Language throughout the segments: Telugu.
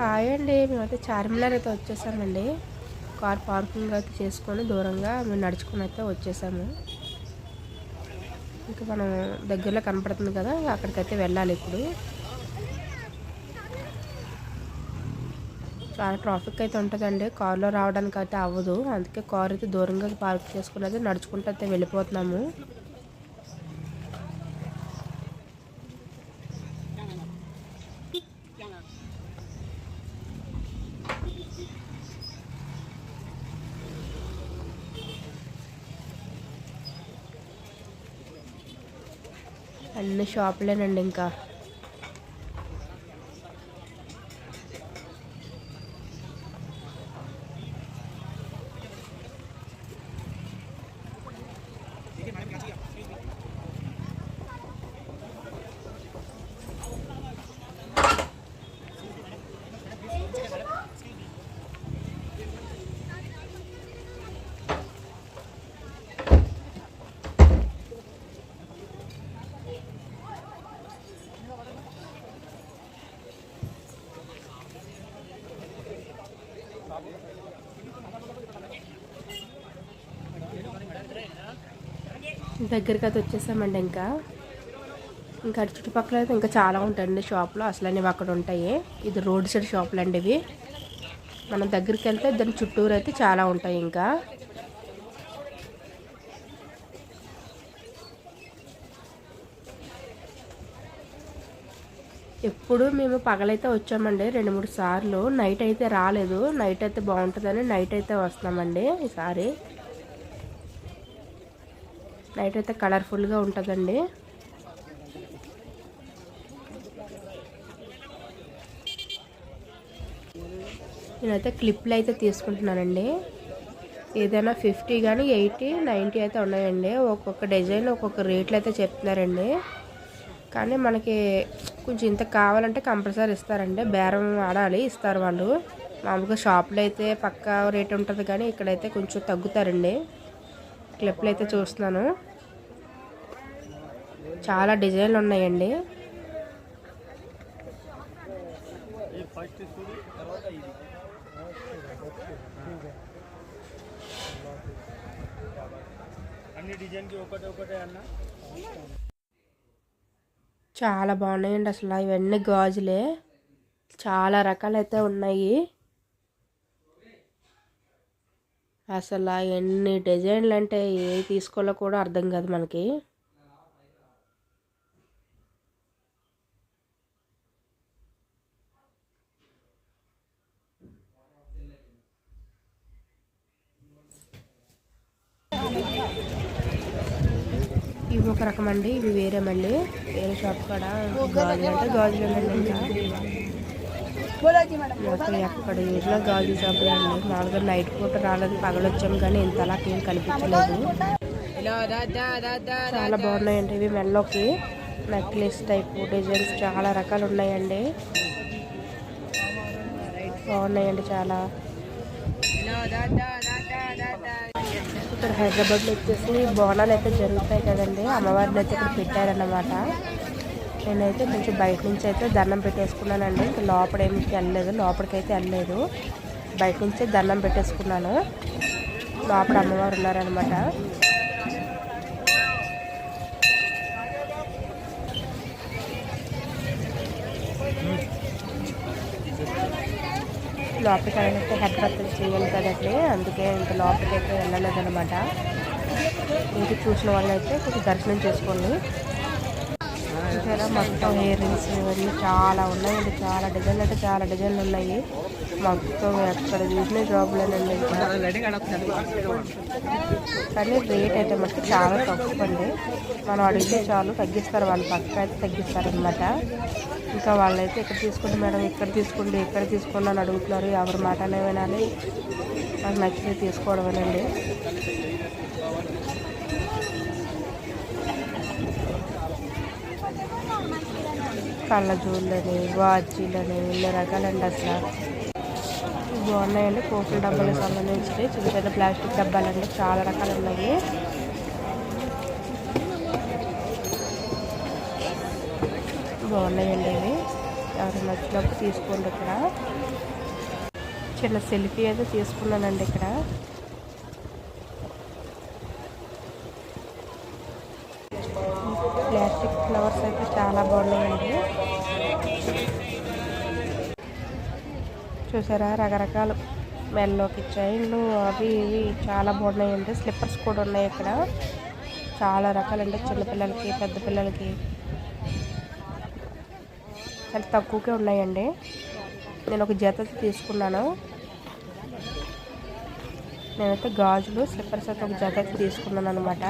హాయ్ అండి. మేమైతే చార్మినార్ అయితే వచ్చేసామండి. కార్ పార్కింగ్ అయితే చేసుకొని దూరంగా మేము నడుచుకుని అయితే వచ్చేసాము. ఇంకా మనం దగ్గరలో కనపడుతుంది కదా అక్కడికైతే వెళ్ళాలి ఇప్పుడు. చాలా ట్రాఫిక్ అయితే ఉంటుందండి. కార్లో రావడానికి అయితే అవ్వదు. అందుకే కార్ అయితే దూరంగా పార్క్ చేసుకుని అయితే నడుచుకుంటూ అయితే వెళ్ళిపోతున్నాము. అన్ని షాపులేనండి ఇంకా. దగ్గరికి అయితే వచ్చేసామండి ఇంకా. ఇంకా అటు చుట్టుపక్కల అయితే ఇంకా చాలా ఉంటాయండి షాపులు. అసలు అనేవి అక్కడ ఉంటాయి. ఇది రోడ్ సైడ్ షాపులు అండి ఇవి. మనం దగ్గరికి వెళ్తే దాని చుట్టూరు అయితే చాలా ఉంటాయి ఇంకా. ఎప్పుడు మేము పగలైతే వచ్చామండి రెండు మూడు సార్లు. నైట్ అయితే రాలేదు. నైట్ అయితే బాగుంటుందని నైట్ అయితే వస్తామండి ఈసారి. నైట్ అయితే కలర్ఫుల్గా ఉంటుందండి. నేనైతే క్లిప్లు అయితే తీసుకుంటున్నానండి. ఏదైనా ఫిఫ్టీ కానీ ఎయిటీ నైంటీ అయితే ఉన్నాయండి. ఒక్కొక్క డిజైన్ ఒక్కొక్క రేట్లు అయితే చెప్తున్నారండి. కానీ మనకి కొంచెం ఇంత కావాలంటే కంపల్సరీ ఇస్తారండి. బేరం ఆడాలి ఇస్తారు వాళ్ళు. మామూలుగా షాప్లో అయితే పక్క రేట్ ఉంటుంది కానీ ఇక్కడైతే కొంచెం తగ్గుతారండి. క్లిప్లు అయితే చూస్తున్నాను. చాలా డిజైన్లు ఉన్నాయండి. చాలా బాగున్నాయండి అసలు. ఇవన్నీ గాజులే. చాలా రకాలైతే ఉన్నాయి. అసలు ఎన్ని డిజైన్లు అంటే ఏ తీసుకోవాలో కూడా అర్థం కాదు మనకి. ఇవి ఒక రకం అండి ఇవి వేరే మళ్ళీ. వేరే షాప్ కాడ? గాజులు అంటే గాజులు ఎక్కడ ఏరిలో గాజు షాపులే మామూలుగా నైట్ పూట రాలేదు పగలొచ్చాము కానీ ఇంత అలా ఏం కనిపించలేదు చాలా బాగున్నాయండి ఇవి మెల్లోకి. నెక్లెస్ టైప్ డిజైన్స్ చాలా రకాలు ఉన్నాయండి. బాగున్నాయండి చాలా. ఇక్కడ హైదరాబాద్లో వచ్చేసి బోనాలు అయితే జరుగుతాయి కదండి. అమ్మవారిని అయితే ఇక్కడ పెట్టారన్నమాట. నేనైతే కొంచెం బయట నుంచి అయితే దండం పెట్టేసుకున్నానండి. ఇంకా లోపల వెళ్ళలేదు. లోపలికైతే వెళ్ళలేదు. బయట నుంచే దండం పెట్టేసుకున్నాను. లోపల అమ్మవారు ఉన్నారనమాట లోపలికి వెళ్ళినట్టు హెడ్ బర్త్ చేయాలి కదండి. అందుకే ఇంకా లోపలికి అయితే వెళ్ళలేదనమాట ఇంక చూసిన వాళ్ళు అయితే కొంచెం దర్శనం చేసుకోండి చూసారా మొత్తం ఇయర్ రింగ్స్ ఇవన్నీ చాలా ఉన్నాయండి. చాలా డిజైన్లు అంటే చాలా డిజైన్లు ఉన్నాయి. మొత్తం ఎక్కడ చూసిన జాబులేనండి కానీ రేట్ అయితే మటుకు చాలా తక్కువ అండి. మనం అడిగితే చాలు తగ్గిస్తారు. వాళ్ళు పక్క అయితే తగ్గిస్తారనమాట ఇంకా వాళ్ళైతే ఇక్కడ తీసుకోండి మేడం ఇక్కడ తీసుకోండి ఇక్కడ తీసుకోండి అని అడుగుతున్నారు. ఎవరి మాటనే వినాలి. నాకు నచ్చితే తీసుకోవడమేనండి. కళ్ళజోళ్ళని వాచీలని ఇన్ని రకాలండి అసలు. బాగున్నాయండి. కోకుల డబ్బాలకు సంబంధించి చిన్న చిన్న ప్లాస్టిక్ డబ్బాలండి. చాలా రకాలు ఉన్నాయి బాగున్నాయండి ఇవి. ఎవరు నచ్చినప్పుడు తీసుకోండి ఇక్కడ. చిన్న సెల్ఫీ అయితే తీసుకున్నానండి ఇక్కడ. ప్లాస్టిక్ ఫ్లవర్స్ అయితే చాలా బాగున్నాయండి. చూసారా? రకరకాల మెల్లోకి చైన్లు అవి ఇవి చాలా బాగున్నాయండి. స్లిప్పర్స్ కూడా ఉన్నాయి ఇక్కడ. చాలా రకాలండి. చిన్నపిల్లలకి పెద్ద పిల్లలకి. చాలా తక్కువకే ఉన్నాయండి. నేను ఒక జత తీసుకున్నాను. నేనైతే గాజులు స్లిప్పర్స్ అయితే ఒక జత తీసుకున్నాను అనమాట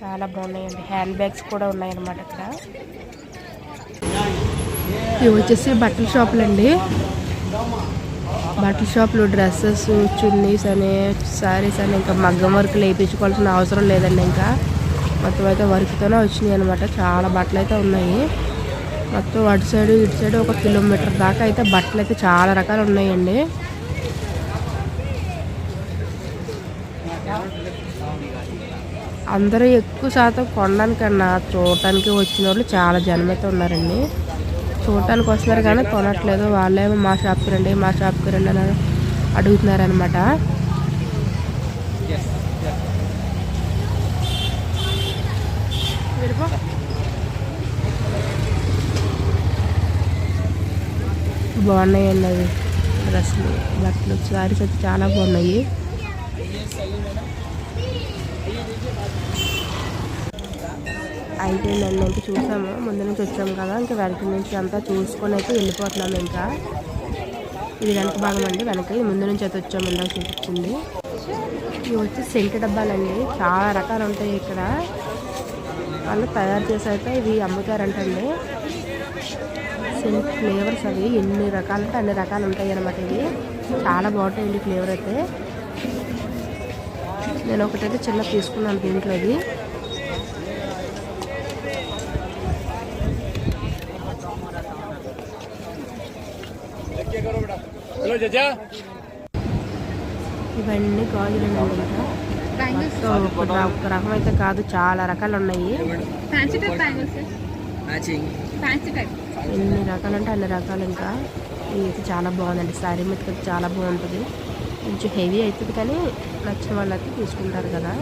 చాలా బాగున్నాయండి. హ్యాండ్ బ్యాగ్స్ కూడా ఉన్నాయన్నమాట ఇక్కడ. ఇవి వచ్చేసి బట్టల షాపులు అండి బట్టల షాప్లో డ్రెస్సెస్ చున్నీస్ అని శారీస్ అని ఇంకా మగ్గం వర్క్ వేయించుకోవాల్సిన అవసరం లేదండి ఇంకా. మొత్తం అయితే వర్క్తోనే వచ్చినాయి అనమాట చాలా బట్టలు అయితే ఉన్నాయి. మొత్తం అటు సైడ్ ఇటు సైడ్ ఒక కిలోమీటర్ దాకా అయితే బట్టలు అయితే చాలా రకాలు ఉన్నాయండి. అందరూ ఎక్కువ శాతం కొనడానికన్నా చూడటానికి వచ్చిన వాళ్ళు చాలా జనమైతే ఉన్నారండి. చూడటానికి వస్తున్నారు కానీ కొనట్లేదు. వాళ్ళేమో మా షాప్కి రండి మా షాప్కి రండి అని అడుగుతున్నారనమాట బాగున్నాయండి అవి. డ్రెస్సులు బట్టలు సారీస్ అయితే చాలా బాగున్నాయి. అయిపోయిందండి ఇంకా చూసాము. ముందు నుంచి వచ్చాము కదా ఇంకా వెనక నుంచి అంతా చూసుకొని అయితే వెళ్ళిపోతున్నాము ఇంకా. ఇది వెనక భాగం అండి వెనక. ముందు నుంచి అయితే వచ్చాము ఇందాక చూపించింది. ఇవి వచ్చి సెంటు డబ్బాలండి. చాలా రకాలు ఉంటాయి ఇక్కడ. వాళ్ళు తయారు చేసి అయితే ఇవి అమ్ముతారంటండి. సెంట్ ఫ్లేవర్స్ అవి ఎన్ని రకాలు అంటే అన్ని రకాలు ఉంటాయి అన్నమాట ఇవి. చాలా బాగుంటాయండి ఫ్లేవర్ అయితే. నేను ఒకటైతే చిన్న తీసుకున్నాను దీంట్లో ఇవన్నీ గాజులు మొత్తం ఒక రకం అయితే కాదు చాలా రకాలు ఉన్నాయి. ఎన్ని రకాలు అంటే అన్ని రకాలు ఇంకా. ఇది అయితే చాలా బాగుందండి శారీ మీద చాలా బాగుంటుంది. కొంచెం హెవీ అవుతుంది కానీ నచ్చిన వాళ్ళు అయితే తీసుకుంటారు కదా.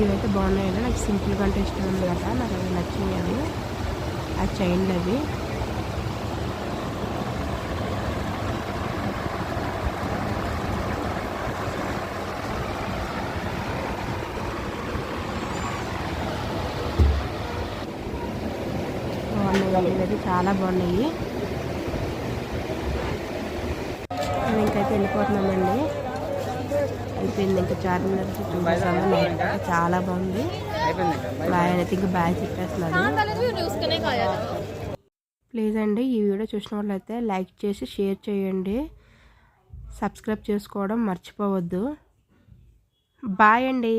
ఇవైతే బాగున్నాయండి. నాకు సింపుల్గా అంటే ఇష్టం ఉంది కదా నాకు అవి నచ్చినాయి అవి ఆ చైన్లు అవి. బాగున్నాయి ఇవైతే చాలా బాగున్నాయి. మేము ఇంకైతే వెళ్ళిపోతున్నామండి. అయిపోయింది ఇంకా చార్మినార్ చూసాము చాలా బాగుంది. బాయ్ అయితే ఇంకా బాయ్ చెప్పేస్తున్నాడు ప్లీజ్ అండి ఈ వీడియో చూసిన వాళ్ళైతే లైక్ చేసి షేర్ చేయండి. సబ్స్క్రైబ్ చేసుకోవడం మర్చిపోవద్దు. బాయ్ అండి.